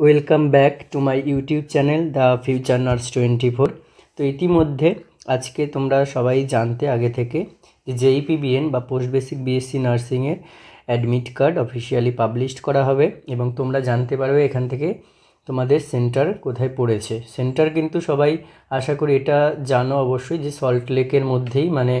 Welcome back to my YouTube channel the future nurse twenty four তো ইতিমধ্যে আজকে তোমরা সবাই জানতে আগে থেকে যে জেইপিবিএন বা পোস্ট বেসিক বিএসসি নার্সিংয়ের অ্যাডমিট কার্ড অফিসিয়ালি পাবলিশড করা হবে এবং তোমরা জানতে পারবে এখান থেকে তোমাদের সেন্টার কোথায় পড়েছে। সেন্টার কিন্তু সবাই আশা করি এটা জানো অবশ্যই যে সল্ট লেকের মধ্যেই মানে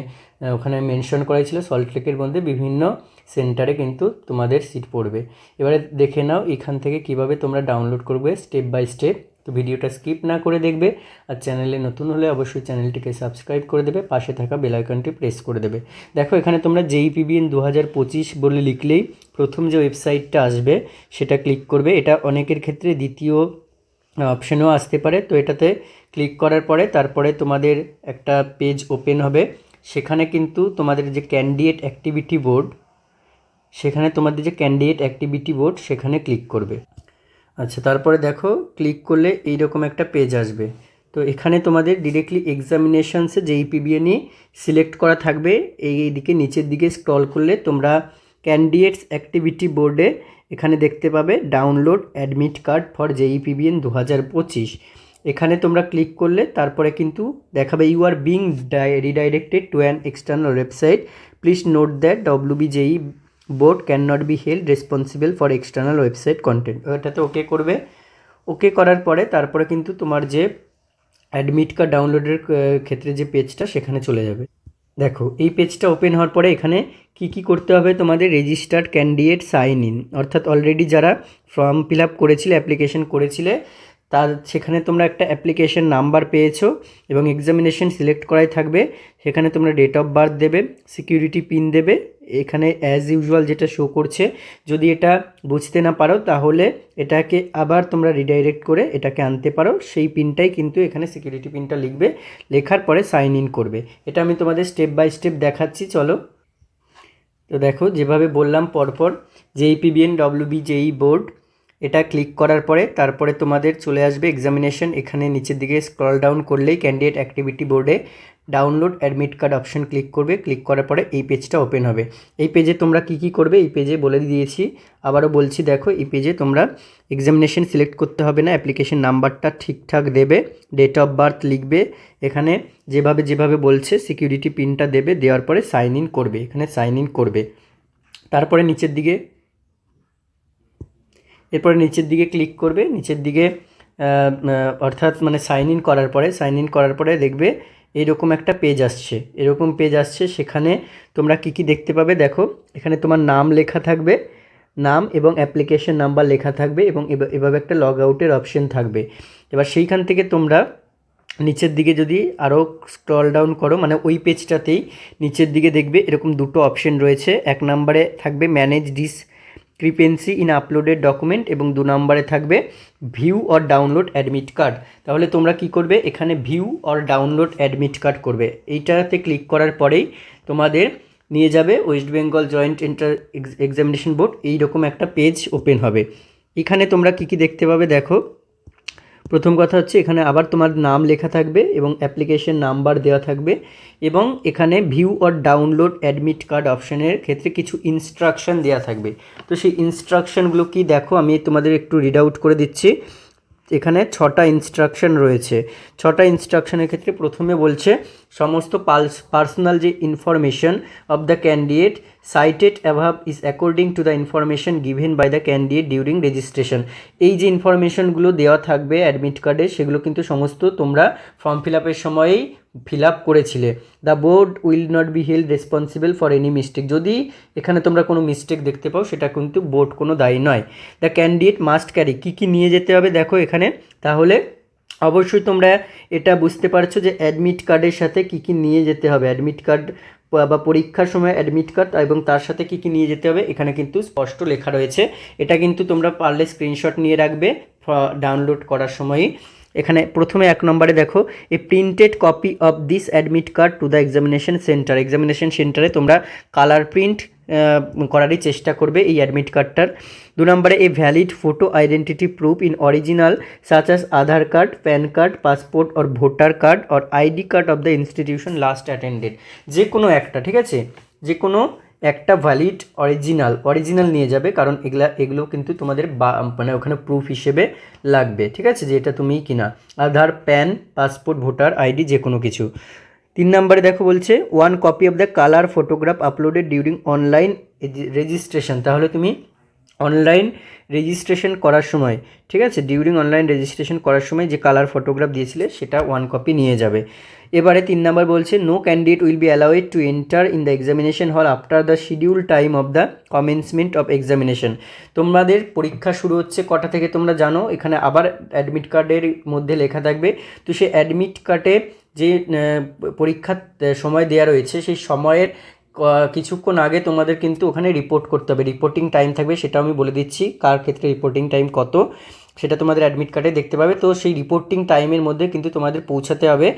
ওখানে মেনশন করাই ছিল সল্ট লেকের মধ্যে বিভিন্ন সেন্টারে কিন্তু তোমাদের সিট পড়বে। এবারে দেখে নাও এখান থেকে কীভাবে তোমরা ডাউনলোড করবে স্টেপ বাই স্টেপ তো ভিডিওটা স্কিপ না করে দেখবে আর চ্যানেলে নতুন হলে অবশ্যই চ্যানেলটিকে সাবস্ক্রাইব করে দেবে, পাশে থাকা বেল আইকনটি প্রেস করে দেবে। দেখো এখানে তোমরা জেইপিবিএন দু হাজার পঁচিশ বলে লিখলেই প্রথম যে ওয়েবসাইটটা আসবে সেটা ক্লিক করবে। এটা অনেকের ক্ষেত্রে দ্বিতীয় অপশানেও আসতে পারে। তো এটাতে ক্লিক করার পরে তারপরে তোমাদের একটা পেজ ওপেন হবে। সেখানে কিন্তু তোমাদের যে ক্যান্ডিডেট অ্যাক্টিভিটি বোর্ড সেখানে তোমাদের যে ক্যান্ডিডেট অ্যাক্টিভিটি বোর্ড সেখানে ক্লিক করবে। আচ্ছা তারপরে দেখো ক্লিক করলে এইরকম একটা পেজ আসবে। তো এখানে তোমাদের ডিরেক্টলি এক্সামিনেশনসে যেই পিবিএনই সিলেক্ট করা থাকবে, এই দিকে নিচের দিকে স্ক্রল করলে তোমরা ক্যান্ডিডেটস অ্যাক্টিভিটি বোর্ডে এখানে দেখতে পাবে download admit card for JE PBN দু হাজার পঁচিশ। এখানে তোমরা ক্লিক করলে তারপরে কিন্তু দেখাবে you are being redirected to an external website please note that W BJE board can not be held responsible for external website content ওটাতে ওকে করবে। ওকে করার পরে তারপরে কিন্তু তোমার যে অ্যাডমিট কার্ড ডাউনলোডের ক্ষেত্রে যে পেজটা সেখানে চলে যাবে। দেখো, এই পেজটা ওপেন হওয়ার পরে এখানে কি কি করতে হবে তোমাদের? রেজিস্টার্ড ক্যান্ডিডেট সাইন ইন অর্থাৎ অলরেডি যারা ফর্ম ফিল আপ করেছিলে অ্যাপ্লিকেশন করেছিলে তার সেখানে তোমরা একটা অ্যাপ্লিকেশন নাম্বার পেয়েছ এবং এক্সামিনেশন সিলেক্ট করাই থাকবে। সেখানে তোমরা ডেট অফ বার্থ দেবে সিকিউরিটি পিন দেবে। এখানে অ্যাজ ইউজুয়াল যেটা শো করছে, যদি এটা বুঝতে না পারো তাহলে এটাকে আবার তোমরা রিডাইরেক্ট করে এটাকে আনতে পারো। সেই পিনটাই কিন্তু এখানে সিকিউরিটি পিনটা লিখবে। লেখার পরে সাইন ইন করবে। এটা আমি তোমাদের স্টেপ বাই স্টেপ দেখাচ্ছি, চলো। তো দেখো, যেভাবে বললাম পরপর যেই পিবিএন ডব্লিউবি যেই বোর্ড এটা ক্লিক করার পরে তারপরে তোমাদের চলে আসবে এক্সামিনেশন এখানে নিচের দিকে স্ক্রল ডাউন করলেই ক্যান্ডিডেট অ্যাক্টিভিটি বোর্ডে download admit card option click করবে। ক্লিক করার পরে এই পেজটা ওপেন হবে। এই পেজে তোমরা কি কি করবে? এই পেজে বলে দিয়েছি। আবারও বলছি, দেখো, এই পেজে তোমরা এক্সামিনেশন সিলেক্ট করতে হবে না। অ্যাপ্লিকেশন নাম্বারটা ঠিকঠাক দেবে ডেট অফ বার্থ লিখবে। এখানে যেভাবে যেভাবে বলছে সিকিউরিটি পিনটা দেবে, দেওয়ার পরে সাইন ইন করবে। এখানে সাইন ইন করবে। তারপরে নিচের দিকে এরপরে নিচের দিকে ক্লিক করবে, নিচের দিকে অর্থাৎ মানে সাইন ইন করার পরে সাইন ইন করার পরে দেখবে এরকম একটা পেজ আসছে। এরকম পেজ আসছে, সেখানে তোমরা কি কি দেখতে পাবে দেখো। এখানে তোমার নাম লেখা থাকবে, নাম এবং অ্যাপ্লিকেশন নাম্বার লেখা থাকবে এবং এভাবে একটা লগ আউটের অপশন থাকবে। এবার সেইখান থেকে তোমরা নিচের দিকে যদি আরও স্ক্রল ডাউন করো মানে ওই পেজটাতেই নিচের দিকে দেখবে এরকম দুটো অপশন রয়েছে। এক নম্বরে থাকবে manage discrepancy in uploaded document এবং দু নম্বরে থাকবে view or download admit card. তাহলে তোমরা কি করবে? এখানে view or download admit card করবে। এইটাতে ক্লিক করার পরেই তোমাদের নিয়ে যাবে West Bengal joint entrance examination board. এইরকম একটা পেজ ওপেন হবে। এখানে তোমরা কি কি দেখতে পাবে? দেখো প্রথম কথা হচ্ছে এখানে আবার তোমার নাম লেখা থাকবে এবং অ্যাপ্লিকেশন নাম্বার দেওয়া থাকবে এবং এখানে view or download admit card অপশানের ক্ষেত্রে কিছু ইনস্ট্রাকশান দেওয়া থাকবে। তো সেই ইনস্ট্রাকশানগুলো কি দেখো, আমি তোমাদের একটু রিড আউট করে দিচ্ছি। এখানে ছটা ইনস্ট্রাকশান রয়েছে। ছটা ইনস্ট্রাকশানের ক্ষেত্রে প্রথমে বলছে সমস্ত পালস পার্সোনাল যে information of the candidate cited above is according to the information given by the candidate during registration এই যে ইনফরমেশনগুলো দেওয়া থাকবে অ্যাডমিট কার্ডে সেগুলো কিন্তু সমস্ত তোমরা ফর্ম ফিল আপের সময়েই ফিল আপ করেছিলে। The board will not be held responsible for any mistake যদি এখানে তোমরা কোনো মিস্টেক দেখতে পাও, সেটা কিন্তু বোর্ড কোনো দায়ী নয়। দ্য ক্যান্ডিডেট মাস্ট ক্যারি কী কী নিয়ে যেতে হবে দেখো এখানে। তাহলে অবশ্যই তোমরা এটা বুঝতে পারছ যে অ্যাডমিট কার্ডের সাথে কী কী নিয়ে যেতে হবে। অ্যাডমিট কার্ড বা পরীক্ষার সময় অ্যাডমিট কার্ড এবং তার সাথে কী কী নিয়ে যেতে হবে, এখানে কিন্তু স্পষ্ট লেখা রয়েছে। এটা কিন্তু তোমরা পারলে স্ক্রিনশট নিয়ে রাখবে ডাউনলোড করার সময়ই। এখানে প্রথমে এক নম্বরে দেখো a printed copy of this admit card to the examination centre examination সেন্টারে তোমরা কালার প্রিন্ট করারই চেষ্টা করবে এই অ্যাডমিট কার্ডটার দু নম্বরে a valid photo identity proof in original such as Aadhaar card PAN card passport or voter card or ID card of the institution last attended যে কোনো একটা, ঠিক আছে? যে কোনো একটা ভ্যালিড অরিজিনাল অরিজিনাল নিয়ে যাবে, কারণ এগুলা, এগুলো কিন্তু তোমাদের বা মানে ওখানে প্রুফ হিসেবে লাগবে, ঠিক আছে? যে এটা তুমিই কিনা। Aadhaar, PAN passport voter ID যে কোনো কিছু। তিন নম্বরে দেখো বলছে one copy of the colour photograph uploaded during online registration তাহলে তুমি অনলাইন রেজিস্ট্রেশন করার সময়, ঠিক আছে? ডিউরিং অনলাইন রেজিস্ট্রেশন করার সময় যে কালার ফটোগ্রাফ দিয়েছিলে, সেটা ওয়ান কপি নিয়ে যাবে। এবারে তিন নাম্বার বলছে no candidate will be allowed to enter in the examination hall after the schedule time of the commencement of examination তোমাদের পরীক্ষা শুরু হচ্ছে কটা থেকে তোমরা জানো? এখানে আবার অ্যাডমিট কার্ডের মধ্যে লেখা থাকবে। তো সেই অ্যাডমিট কার্ডে যে পরীক্ষার সময় দেওয়া রয়েছে, সেই সময়ের কিছুক্ষণ আগে তোমাদের কিন্তু ওখানে রিপোর্ট করতে হবে। রিপোর্টিং টাইম থাকবে, সেটা আমি বলে দিচ্ছি, কার ক্ষেত্রে রিপোর্টিং টাইম কত, সেটা তোমাদের অ্যাডমিট কার্ডে দেখতে পাবে। তো সেই রিপোর্টিং টাইমের মধ্যে কিন্তু তোমাদের পৌঁছাতে হবে।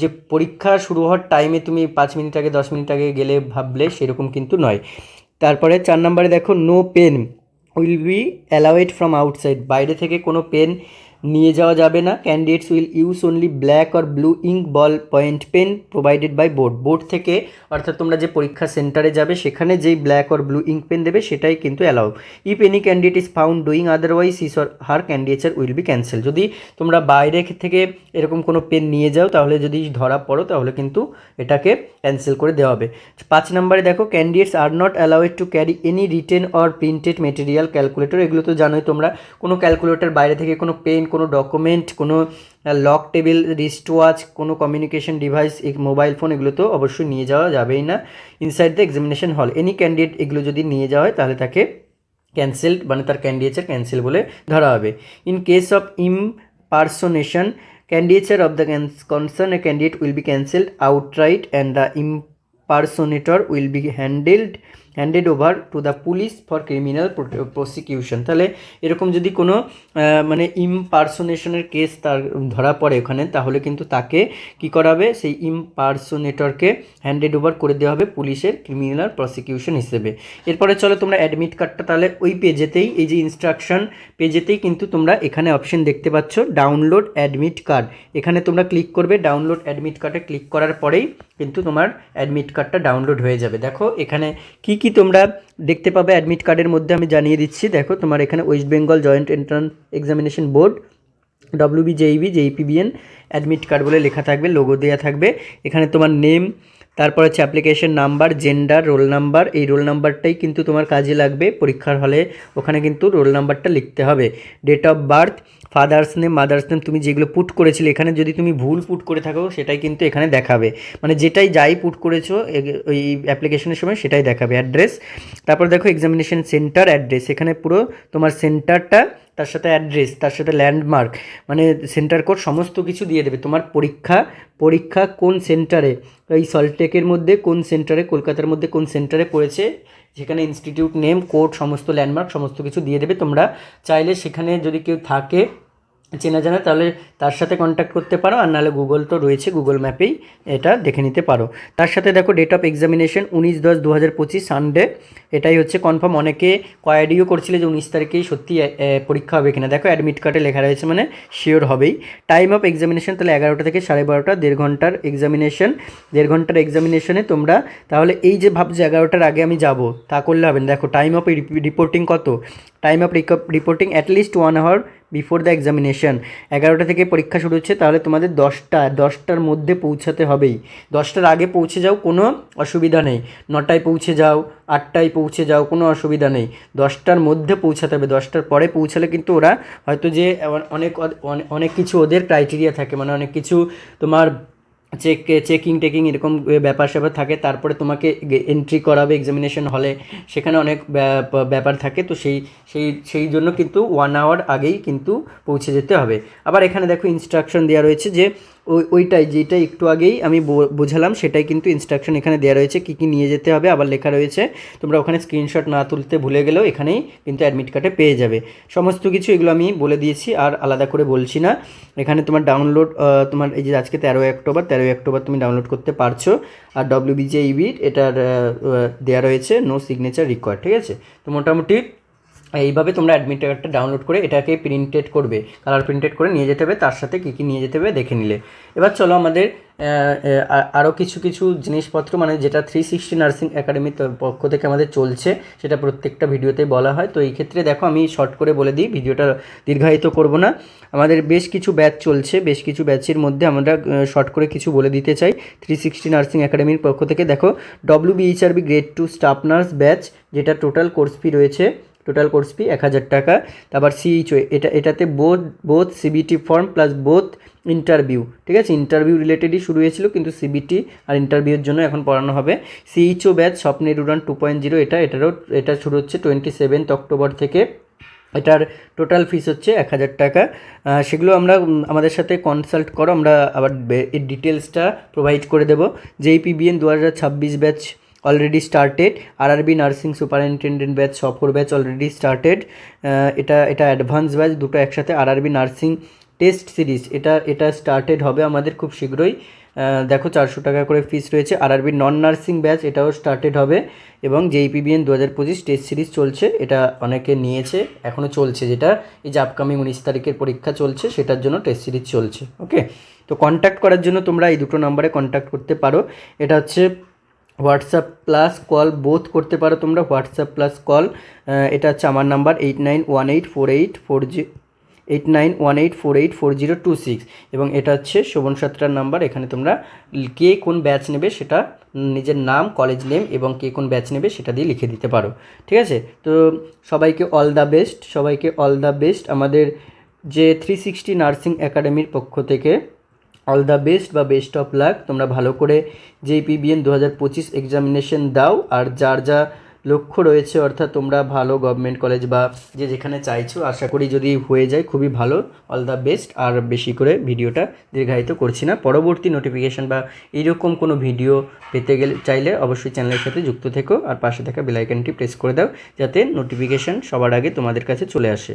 যে পরীক্ষা শুরু হওয়ার টাইমে তুমি পাঁচ মিনিট আগে, দশ মিনিট আগে গেলে ভাবলে সেরকম কিন্তু নয়। তারপরে চার নম্বরে দেখো no pen will be allowed from outside বাইরে থেকে কোনো পেন নিয়ে যাওয়া যাবে না। Candidates will use only black or blue ink ball point pen provided by board board থেকে অর্থাৎ তোমরা যে পরীক্ষা সেন্টারে যাবে, সেখানে যেই black or blue ink pen দেবে, সেটাই কিন্তু allow if any candidate is found doing otherwise his or her candidature will be cancel যদি তোমরা বাইরে থেকে এরকম কোনো পেন নিয়ে যাও, তাহলে যদি ধরা পড়ো, তাহলে কিন্তু এটাকে ক্যান্সেল করে দেওয়া হবে। পাঁচ নম্বরে দেখো candidates are not allowed to carry any written or printed material calculator এগুলো তো জানোই তোমরা, কোনো ক্যালকুলেটর বাইরে থেকে কোনো পেন কোনো ডকুমেন্ট কোনো লক টেবিল রিস্ট ওয়াচ কোনো কমিউনিকেশন ডিভাইস মোবাইল ফোন এগুলো তো অবশ্যই নিয়ে যাওয়া যাবেই না। Inside the examination hall any candidate এগুলো যদি নিয়ে যাওয়া হয়, তাহলে তাকে ক্যান্সেলড মানে তার ক্যান্ডিডেচার ক্যান্সেল বলে ধরা হবে। In case of impersonation candidature of the concern a candidate will be cancelled outright and the impersonator will be handled handed over to the police for criminal prosecution তাহলে এরকম যদি কোনো মানে ইমপার্সোনেশনের কেস তার ধরা পড়ে ওখানে, তাহলে কিন্তু তাকে কি করাবে? সেই ইমপার্সোনেটরকে হ্যান্ডেড ওভার করে দেওয়া হবে পুলিশের ক্রিমিনাল প্রসিকিউশন হিসেবে। এরপরে চলো তোমরা অ্যাডমিট কার্ডটা তাহলে ওই পেজেতেই, এই যে ইনস্ট্রাকশন পেজেতেই কিন্তু তোমরা এখানে অপশন দেখতে পাচ্ছ ডাউনলোড অ্যাডমিট কার্ড এখানে তোমরা ক্লিক করবে ডাউনলোড অ্যাডমিট কার্ডে ক্লিক করার পরেই কিন্তু তোমার অ্যাডমিট কার্ডটা ডাউনলোড হয়ে যাবে। দেখো এখানে কি কি তোমরা দেখতে পাবে অ্যাডমিট কার্ডের মধ্যে আমি জানিয়ে দিচ্ছি। দেখো, তোমার এখানে West Bengal joint entrance examination board WB JEB JEPBN admit card বলে লেখা থাকবে লোগো দেওয়া থাকবে। এখানে তোমার নেম তারপর হচ্ছে application number gender roll number এই রোল নাম্বারটাই কিন্তু তোমার কাজে লাগবে পরীক্ষার হলে। ওখানে কিন্তু রোল নাম্বারটা লিখতে হবে। Date of birth father's name mother's name তুমি যেগুলো পুট করেছিলে, এখানে যদি তুমি ভুল পুট করে থাকো, সেটাই কিন্তু এখানে দেখাবে। মানে যেটাই যাই পুট করেছ ওই অ্যাপ্লিকেশনের সময় সেটাই দেখাবে। অ্যাড্রেস তারপর দেখো এক্সামিনেশন সেন্টার অ্যাড্রেস এখানে পুরো তোমার সেন্টারটা তার সাথে অ্যাড্রেস তার সাথে ল্যান্ডমার্ক মানে সেন্টার কোড সমস্ত কিছু দিয়ে দেবে। তোমার পরীক্ষা পরীক্ষা কোন সেন্টারে এই সল্টটেকের মধ্যে কোন সেন্টারে কলকাতার মধ্যে কোন সেন্টারে পড়েছে? যেখানে ইনস্টিটিউট নেম কোড সমস্ত ল্যান্ডমার্ক সমস্ত কিছু দিয়ে দেবে তোমরা। চাইলে সেখানে যদি কেউ থাকে চেনা জানা, তাহলে তার সাথে কন্ট্যাক্ট করতে পারো, আর নাহলে গুগল তো রয়েছে গুগল ম্যাপেই এটা দেখে নিতে পারো। তার সাথে দেখো ডেট অফ এক্সামিনেশন উনিশ দশ দু হাজার পঁচিশ সানডে এটাই হচ্ছে কনফার্ম অনেকে কয়াডিও করছিলে যে উনিশ তারিখেই সত্যি পরীক্ষা হবে কিনা। দেখো অ্যাডমিট কার্ডে লেখা রয়েছে মানে শিওর হবেই। টাইম অফ এক্সামিনেশন তাহলে এগারোটা থেকে সাড়ে বারোটা, দেড় ঘণ্টার এক্সামিনেশন দেড় ঘণ্টার এক্সামিনেশনে তোমরা, তাহলে এই যে ভাবছ এগারোটার আগে আমি যাব, তা করলে হবে না। দেখো টাইম অফ রিপোর্টিং কত? Time of reporting at least one hour before the examination এগারোটা থেকে পরীক্ষা শুরু হচ্ছে, তাহলে তোমাদের দশটা, দশটার মধ্যে পৌঁছাতে হবেই। দশটার আগে পৌঁছে যাও, কোনো অসুবিধা নেই। নটায় পৌঁছে যাও, আটটায় পৌঁছে যাও, কোনো অসুবিধা নেই। দশটার মধ্যে পৌঁছাতে হবে। দশটার পরে পৌঁছালে কিন্তু ওরা হয়তো যে অনেক অনেক- কিছু ওদের ক্রাইটেরিয়া থাকে। মানে অনেক কিছু তোমার চেক চেকিং টেকিং এরকম ব্যাপার স্যাপার থাকে, তারপরে তোমাকে এন্ট্রি করাবে এক্সামিনেশন হলে সেখানে অনেক ব্যাপ- ব্যাপার থাকে, তো সেই সেই সেই জন্য কিন্তু ওয়ান আওয়ার আগেই কিন্তু পৌঁছে যেতে হবে। আবার এখানে দেখো ইনস্ট্রাকশন দেওয়া রয়েছে যে ওই ওইটাই যেটা একটু আগেই আমি বোঝালাম সেটাই কিন্তু ইনস্ট্রাকশন এখানে দেওয়া রয়েছে কী কী নিয়ে যেতে হবে আবার লেখা রয়েছে তোমরা ওখানে স্ক্রিনশট না তুলতে ভুলে গেলেও এখানেই কিন্তু অ্যাডমিট কার্ডে পেয়ে যাবে। সমস্ত কিছু এগুলো আমি বলে দিয়েছি আর আলাদা করে বলছি না। এখানে তোমার ডাউনলোড তোমার এই যে আজকে তেরোই অক্টোবর তেরোই অক্টোবর তুমি ডাউনলোড করতে পারছ আর ডব্লিউ বিজেইবির এটার আহ, আহ, দেওয়া রয়েছে নো সিগনেচার রিকোয়ার্ড ঠিক আছে? তো মোটামুটি এইভাবে তোমরা অ্যাডমিট কার্ডটা ডাউনলোড করে এটাকে প্রিন্টেড করবে। কালার প্রিন্টেড করে নিয়ে যেতে হবে, তার সাথে কী কী নিয়ে যেতে হবে দেখে নিলে। এবার চলো আমাদের আরও কিছু কিছু জিনিসপত্র মানে যেটা থ্রি সিক্সটি নার্সিং একাডেমির পক্ষ থেকে আমাদের চলছে, সেটা প্রত্যেকটা ভিডিওতেই বলা হয়। তো এই ক্ষেত্রে দেখো আমি শর্ট করে বলে দিই, ভিডিওটা দীর্ঘায়িত করব না। আমাদের বেশ কিছু ব্যাচ চলছে, বেশ কিছু ব্যাচের মধ্যে আমরা শর্ট করে কিছু বলে দিতে চাই। থ্রি সিক্সটি নার্সিং একাডেমির পক্ষ থেকে দেখো W BHRB grade two staff nurse batch যেটা টোটাল কোর্স ফি রয়েছে টোটাল কোর্স ফি এক হাজার টাকা। তারপর সিইচও এটা, এটাতে both both CBT form plus both interview ঠিক আছে? ইন্টারভিউ রিলেটেডই শুরু হয়েছিল, কিন্তু সিবিটি আর ইন্টারভিউর জন্য এখন পড়ানো হবে। সিইচও ব্যাচ স্বপ্নের উড়ান টু পয়েন্ট জিরো এটা, এটারও, এটা শুরু হচ্ছে টোয়েন্টি সেভেন্থ অক্টোবর থেকে। এটার টোটাল ফিস হচ্ছে এক হাজার টাকা। সেগুলো আমরা আমাদের সাথে কনসাল্ট করো, আমরা আবার এর ডিটেলসটা প্রোভাইড করে দেবো। যেই পিবিএন দু হাজার ছাব্বিশ batch already started RRB nursing superintendent batch সফর ব্যাচ অলরেডি স্টার্টেড এটা এটা অ্যাডভান্স ব্যাচ দুটো একসাথে আরআরবি নার্সিং টেস্ট সিরিজ এটা এটা স্টার্টেড হবে আমাদের খুব শীঘ্রই। দেখো চারশো টাকা করে ফিস রয়েছে আরআরবি নন নার্সিং ব্যাচ এটাও স্টার্টেড হবে এবং জেইপিবিএন দু হাজার পঁচিশ টেস্ট সিরিজ চলছে, এটা অনেকে নিয়েছে এখনও চলছে যেটা। এই যে আপকামিং উনিশ তারিখের পরীক্ষা চলছে, সেটার জন্য টেস্ট সিরিজ চলছে ওকে তো কন্ট্যাক্ট করার জন্য তোমরা এই দুটো নাম্বারে কন্ট্যাক্ট করতে পারো। এটা হচ্ছে হোয়াটসঅ্যাপ প্লাস কল বোথ করতে পারো তোমরা, হোয়াটসঅ্যাপ প্লাস কল এটা হচ্ছে আমার number, eight nine one eight four eight four জি, eight nine one eight four eight four zero two six. এবং এটা হচ্ছে শোভন সাতটার নাম্বার, এখানে তোমরা কে কোন ব্যাচ নেবে সেটা নিজের নাম, কলেজ নেম এবং কে কোন ব্যাচ নেবে সেটা দিয়ে লিখে দিতে পারো, ঠিক আছে? তো সবাইকে অল দ্য বেস্ট সবাইকে অল দ্য বেস্ট আমাদের যে থ্রি সিক্সটি নার্সিং একাডেমির পক্ষ থেকে অল দ্য বেস্ট বা বেস্ট অফ লাক তোমরা ভালো করে যেই পিবিএন দু হাজার পঁচিশ এক্সামিনেশন দাও, আর যার যা লক্ষ্য রয়েছে, অর্থাৎ তোমরা ভালো গভর্নমেন্ট কলেজ বা যে যেখানে চাইছো, আশা করি যদি হয়ে যায়, খুবই ভালো। অল দ্য বেস্ট আর বেশি করে ভিডিওটা দীর্ঘায়িত করছি না। পরবর্তী নোটিফিকেশান বা এইরকম কোনো ভিডিও পেতে গেলে, চাইলে অবশ্যই চ্যানেলের সাথে যুক্ত থেকো, আর পাশে থাকা বেলাইকনটি প্রেস করে দাও, যাতে নোটিফিকেশান সবার আগে তোমাদের কাছে চলে আসে।